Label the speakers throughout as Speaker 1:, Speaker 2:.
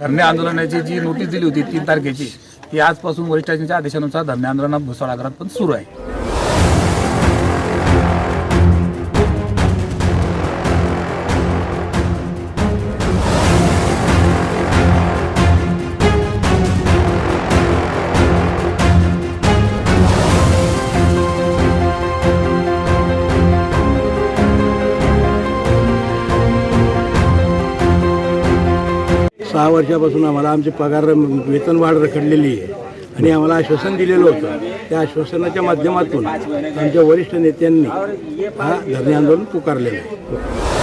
Speaker 1: धरणे आंदोलनाची जी नोटीस दिली होती तीन तारखेची ती आजपासून वरिष्ठांच्या आदेशानुसार धरणे आंदोलन भुसावळ आगारात पण सुरू आहे.
Speaker 2: सहा वर्षापासून आम्हाला आमचे पगार वेतन वाढ रखडलेली आहे. आणि आम्हाला आश्वासन दिलेलं होतं. त्या आश्वासनाच्या माध्यमातून आमच्या वरिष्ठ नेत्यांनी हा धरणे आंदोलन पुकारलेलं आहे.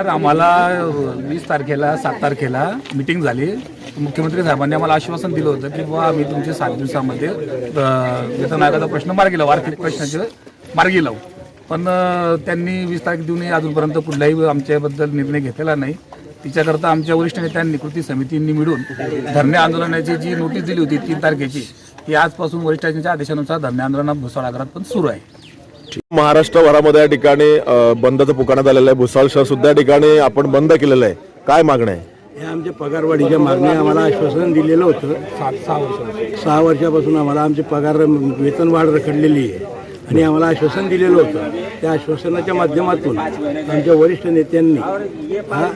Speaker 1: सर आम्हाला वीस तारखेला सात तारखेला मिटिंग झाली. मुख्यमंत्री साहेबांनी आम्हाला आश्वासन दिलं होतं की बुवा आम्ही तुमचे सात दिवसामध्ये वेतन आयोगाचा प्रश्न मार्गी लावू आर्थिक प्रश्नाचे मार्गी लावू. पण त्यांनी वीस तारीख देऊनही अजूनपर्यंत कुठलाही आमच्याबद्दल निर्णय घेतलेला नाही. तिच्याकरता आमच्या वरिष्ठ नेत्यांनी कृती समितींनी मिळून धरणे आंदोलनाची जी नोटीस दिली होती तीन तारखेची ती आजपासून वरिष्ठांच्या आदेशानुसार धरणे आंदोलन भुसाळ आगारात पण सुरू आहे.
Speaker 3: महाराष्ट्रभरामध्ये या ठिकाणी बंदचं पुकारण्यात आलेलं आहे. भुसावळ शहर सुद्धा या ठिकाणी आपण बंद केलेलं आहे. काय मागणं आहे?
Speaker 2: हे आमच्या पगारवाढीच्या मागण्या आम्हाला आश्वासन दिलेलं होतं.
Speaker 1: सात सहा वर्ष
Speaker 2: सहा वर्षापासून आम्हाला आमचे पगार वेतन वाढ रखडलेली आहे. आणि आम्हाला आश्वासन दिलेलं होतं. त्या आश्वासनाच्या माध्यमातून आमच्या वरिष्ठ नेत्यांनी हा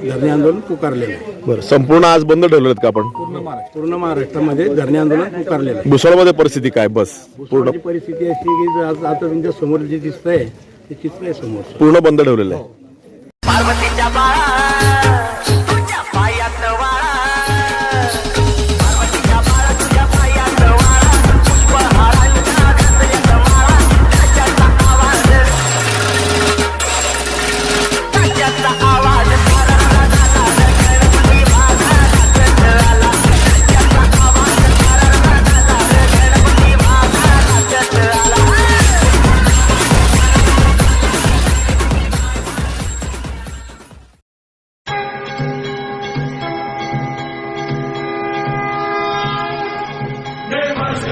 Speaker 2: धरणे आंदोलन पुकारलेलं आहे.
Speaker 3: बरं संपूर्ण आज बंद ठेवलेलं आहेत का आपण?
Speaker 1: पूर्ण महाराष्ट्र.
Speaker 2: पूर्ण महाराष्ट्रामध्ये धरणे आंदोलन पुकारलेलं आहे.
Speaker 3: भुसावळमध्ये परिस्थिती काय? बस पूर्ण
Speaker 2: परिस्थिती अशी की आज आता तुमच्यासमोर जे दिसतंय ते चित्र आहे समोर
Speaker 3: पूर्ण बंद ठेवलेलं आहे.
Speaker 4: पार्वतीच्या बाळा